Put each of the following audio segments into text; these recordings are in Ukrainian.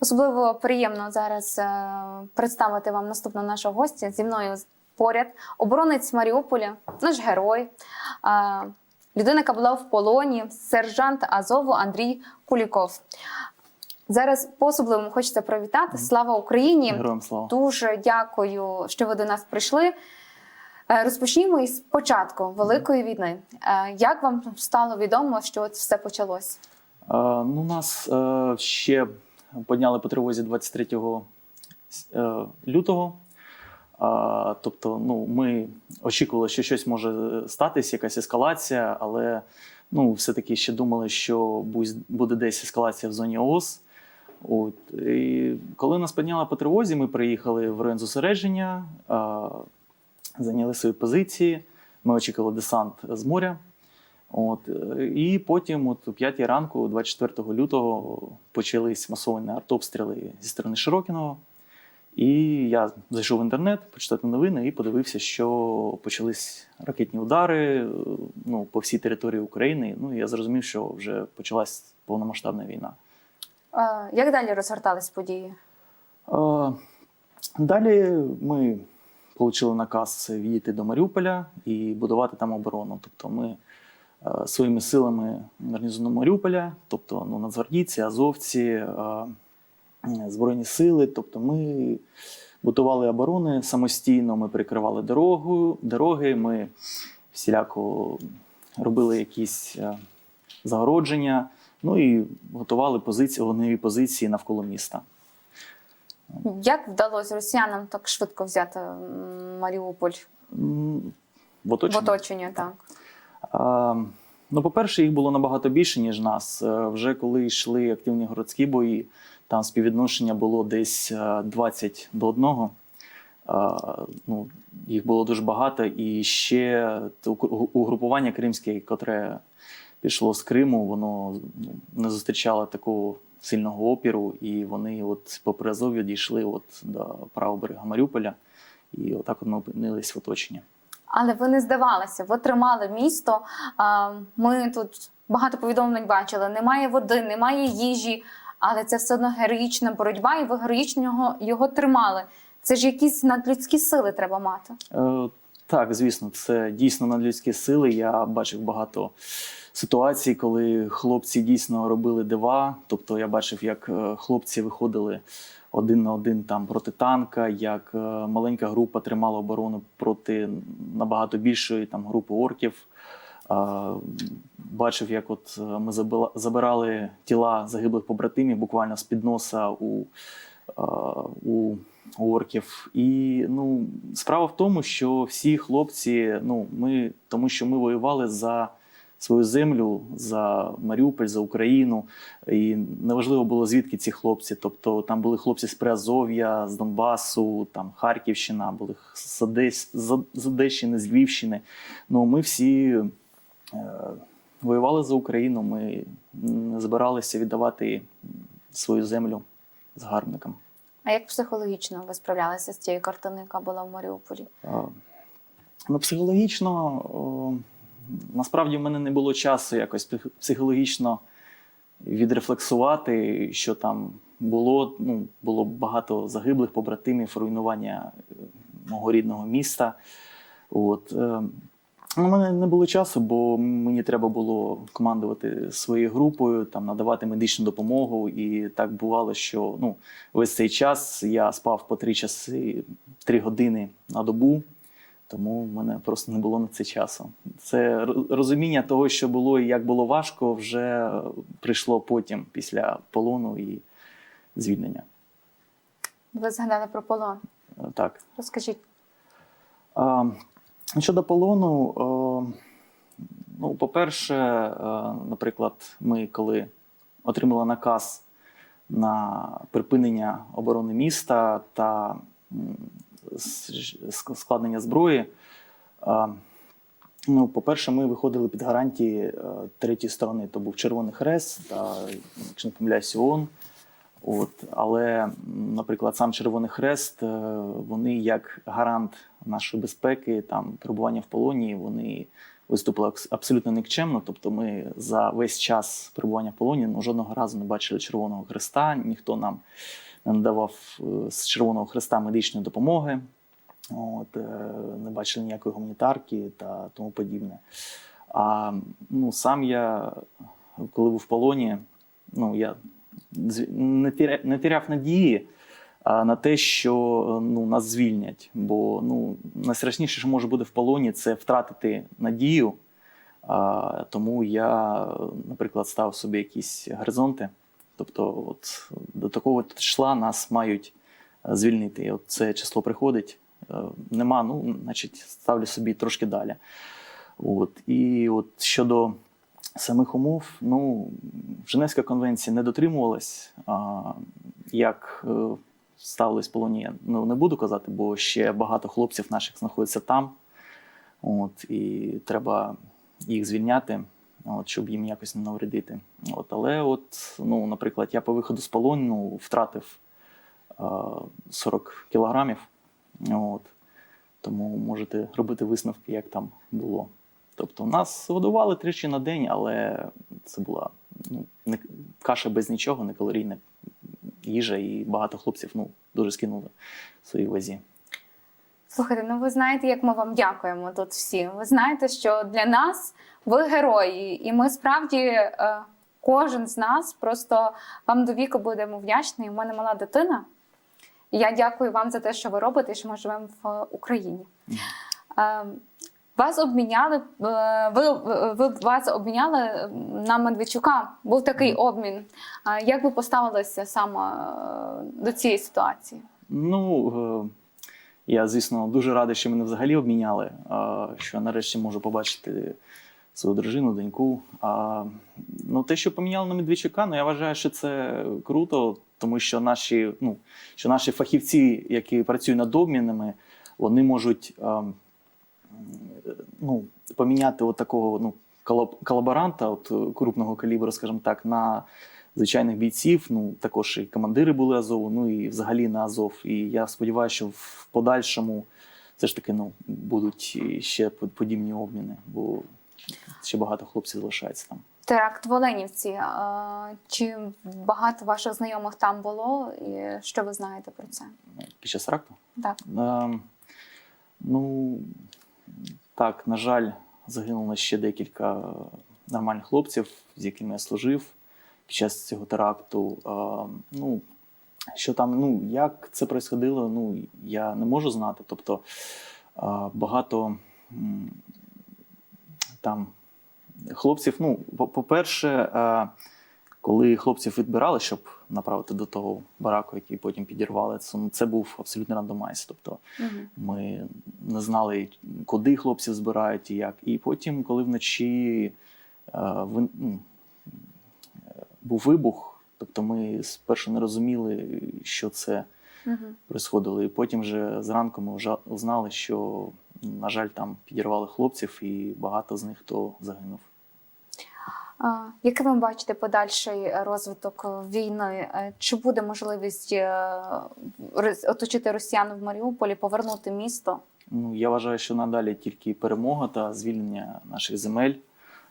Особливо приємно зараз е, представити вам наступного нашого гостя. Зі мною поряд оборонець Маріуполя, наш герой, е, людина, яка була в полоні, сержант Азову Андрій Куліков. Зараз по-особливому хочеться привітати. Слава Україні! Героям слава. Дуже дякую, що ви до нас прийшли. Е, Розпочнімо із початку Великої війни. Як вам стало відомо, що от все почалось? Ну, нас е, ще підняли по тривозі 23 е, лютого. Тобто, ну, ми очікували, що щось може статись, якась ескалація, але ну, все-таки ще думали, що буде десь ескалація в зоні ООС. От. І коли нас підняли по тривозі, ми приїхали в район зосередження, зайняли свої позиції. Ми очікували десант з моря. От, е, і потім, от о 5 ранку, 24 лютого, почались масовані артобстріли зі сторони Широкіного. І я зайшов в інтернет почитати новини і подивився, що почались ракетні удари е, ну, по всій території України. Ну, і я зрозумів, що вже почалась повномасштабна війна. Е, Як далі розгортались події? Е, Далі ми отримали наказ відійти до Маріуполя і будувати там оборону. Тобто ми своїми силами гарнізону Маріуполя, тобто ну, нацгвардійці, азовці, е, Збройні сили. Тобто ми будували оборони самостійно, ми перекривали дорогу, дороги, ми всіляко робили якісь е, загородження, ну і готували позиції, вогневі позиції навколо міста. Як вдалося росіянам так швидко взяти Маріуполь В в оточенні. оточення? Так ну, по-перше, їх було набагато більше, ніж нас. Е, Вже коли йшли активні городські бої, там співвідношення було десь е, 20 до 1. Ну, їх було дуже багато. І ще угрупування кримське, котре пішло з Криму, воно ну, не зустрічало такого сильного опіру, і вони от попри Азов'я дійшли от до правого берега Маріуполя. І отак от ми опинились в оточенні. Але ви не здавалися, ви тримали місто. Ми тут багато повідомлень бачили: немає води, немає їжі, але це все одно героїчна боротьба, і ви героїчно його, його тримали. Це ж якісь надлюдські сили треба мати. Е, Так, звісно, це дійсно надлюдські сили. Я бачив багато ситуацій, коли хлопці дійсно робили дива. Тобто я бачив, як е, хлопці виходили один на один там проти танка, як е, маленька група тримала оборону проти набагато більшої там групи орків. Е, Бачив, як от е, ми забирали тіла загиблих побратимів буквально з під носа у, у орків. І ну, справа в тому, що всі хлопці, ну, ми, тому що ми воювали за свою землю, за Маріуполь, за Україну. І неважливо було, звідки ці хлопці. Тобто там були хлопці з Приазов'я, з Донбасу, там Харківщина, були з, Одес, з, Одещини, з Львівщини. Ну, ми всі е, воювали за Україну, ми не збиралися віддавати свою землю згарбникам. А як психологічно ви справлялися з цією картиною, яка була в Маріуполі? Е, Ну, психологічно, о, насправді в мене не було часу якось псих- психологічно відрефлексувати, що там було. Ну, було багато загиблих побратимів, руйнування е, мого рідного міста. От. е, У мене не було часу, бо мені треба було командувати своєю групою, там надавати медичну допомогу. І так бувало, що ну, весь цей час я спав по три часи, три години на добу. Тому в мене просто не було на це часу. Це розуміння того, що було і як було важко, вже прийшло потім, після полону і звільнення. Ви згадали про полон. Е, Так. Розкажіть. А, щодо полону, е, ну, по-перше, е, наприклад, ми коли отримали наказ на припинення оборони міста та складення зброї. Ну, по-перше, ми виходили під гарантії е, третьої сторони, то був Червоний Хрест та, якщо не помиляюсь, ООН. От, але, наприклад, сам Червоний Хрест, е, вони як гарант нашої безпеки, там перебування в полоні, вони виступили абсолютно нікчемно. Тобто, ми за весь час перебування в полоні ну, жодного разу не бачили Червоного Христа, ніхто нам надавав е, з Червоного Христа медичної допомоги. От, е, не бачили ніякої гуманітарки та тому подібне. А ну, сам я, коли був в полоні, ну, я не тіря- не тіряв надії на те, що ну, нас звільнять. Бо ну, найстрашніше, що може бути в полоні, це втратити надію. А, тому я, наприклад, став собі якісь горизонти. Тобто, от, до такого числа нас мають е, звільнити. От це число приходить. е, Нема, ну, значить, ставлю собі трошки далі. От. І от щодо самих умов, ну, Женевська конвенція не дотримувалась. А, як е, ставились полоні, я, ну, не буду казати, бо ще багато хлопців наших знаходяться там. От, і треба їх звільняти, от, щоб їм якось не навредити. От, але, от, ну, наприклад, я по виходу з полону втратив е, 40 кілограмів. От, тому можете робити висновки, як там було. Тобто нас годували тричі на день, але це була ну, не, каша без нічого, не калорійна їжа, і багато хлопців ну, дуже скинули в своїй вазі. Слухайте, ну ви знаєте, як ми вам дякуємо тут всі. Ви знаєте, що для нас ви герої, і ми справді е, кожен з нас просто вам до віку будемо вдячні. У мене мала дитина. І я дякую вам за те, що ви робите, і що ми живемо в е, Україні. Е, Вас обміняли, ви, ви, вас обміняли на Медведчука. Був такий обмін. Як ви поставилися саме до цієї ситуації? Ну, я, звісно, дуже радий, що мене взагалі обміняли, що нарешті можу побачити свою дружину, доньку. Ну, те, що поміняли на Медведчука, ну я вважаю, що це круто, тому що наші, ну, що наші фахівці, які працюють над обмінами, вони можуть ну, поміняти от такого ну, колаборанта, от, крупного калібру, скажімо так, на звичайних бійців. Ну, також і командири були Азову, ну і взагалі на Азов. І я сподіваюся, що в подальшому все ж таки ну, будуть ще под- подібні обміни, бо ще багато хлопців залишається там. Теракт в Оленівці. е, Чи багато ваших знайомих там було? І що ви знаєте про це? Під час ракту. Так. Ем, ну, так, на жаль, загинуло ще декілька нормальних хлопців, з якими я служив під час цього теракту. Ну, що там, ну, як це происходило, ну, я не можу знати. Тобто багато там хлопців, ну, по- по-перше, коли хлопців відбирали, щоб направити до того бараку, який потім підірвали, це, ну, це був абсолютно рандомайз. Тобто Мгм. ми не знали, куди хлопців збирають і як. І потім, коли вночі е, вин- ну, був вибух, тобто ми спершу не розуміли, що це происходило. І потім вже зранку ми вже знали, що, на жаль, там підірвали хлопців, і багато з них хто загинув. А, Який ви бачите подальший розвиток війни? Е, Чи буде можливість е, оточити росіян в Маріуполі, повернути місто? Ну, я вважаю, що надалі тільки перемога та звільнення наших земель,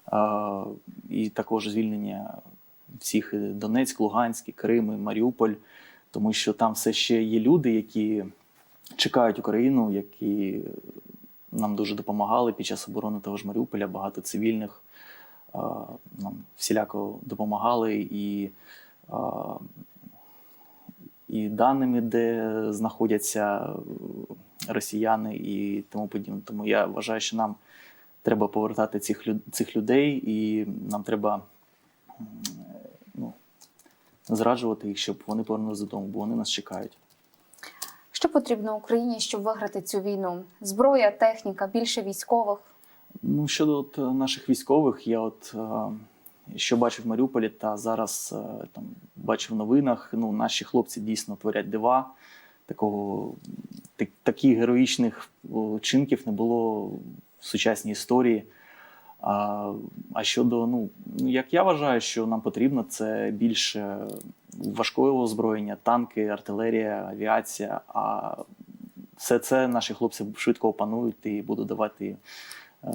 а, і також звільнення всіх Донецьк, Луганськ, Крим, Маріуполь, тому що там все ще є люди, які чекають Україну, які нам дуже допомагали під час оборони того ж Маріуполя. Багато цивільних нам всіляко допомагали і. і даними, де знаходяться е, росіяни і тому подібне. Тому я вважаю, що нам треба повертати цих, цих людей, і нам треба е, зраджувати їх, щоб вони повернулися додому, бо вони нас чекають. Що потрібно Україні, щоб виграти цю війну? Зброя, техніка, більше військових. Ну, щодо от, е, наших військових, я от е, що бачив в Маріуполі, та зараз е, там бачив в новинах. Ну, наші хлопці дійсно творять дива. Такого так, таких героїчних о, чинків не було в сучасній історії. А, а щодо, ну, як я вважаю, що нам потрібно, це більше важкого озброєння, танки, артилерія, авіація. А все це наші хлопці швидко опанують і будуть давати е,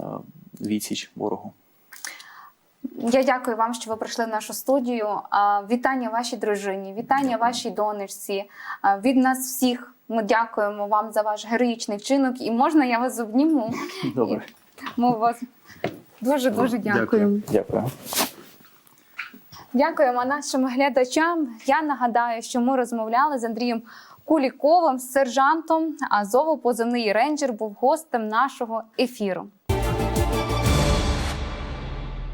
відсіч ворогу. Я дякую вам, що ви прийшли в нашу студію. Вітання вашій дружині, вітання вашій донечці. Від нас всіх ми дякуємо вам за ваш героїчний вчинок. І можна я вас обніму? Добре, Ми вас дуже дуже дякую. Дякую. Дякуємо нашим глядачам. Я нагадаю, що ми розмовляли з Андрієм Куліковим, сержантом Азову. Позивний рейнджер був гостем нашого ефіру.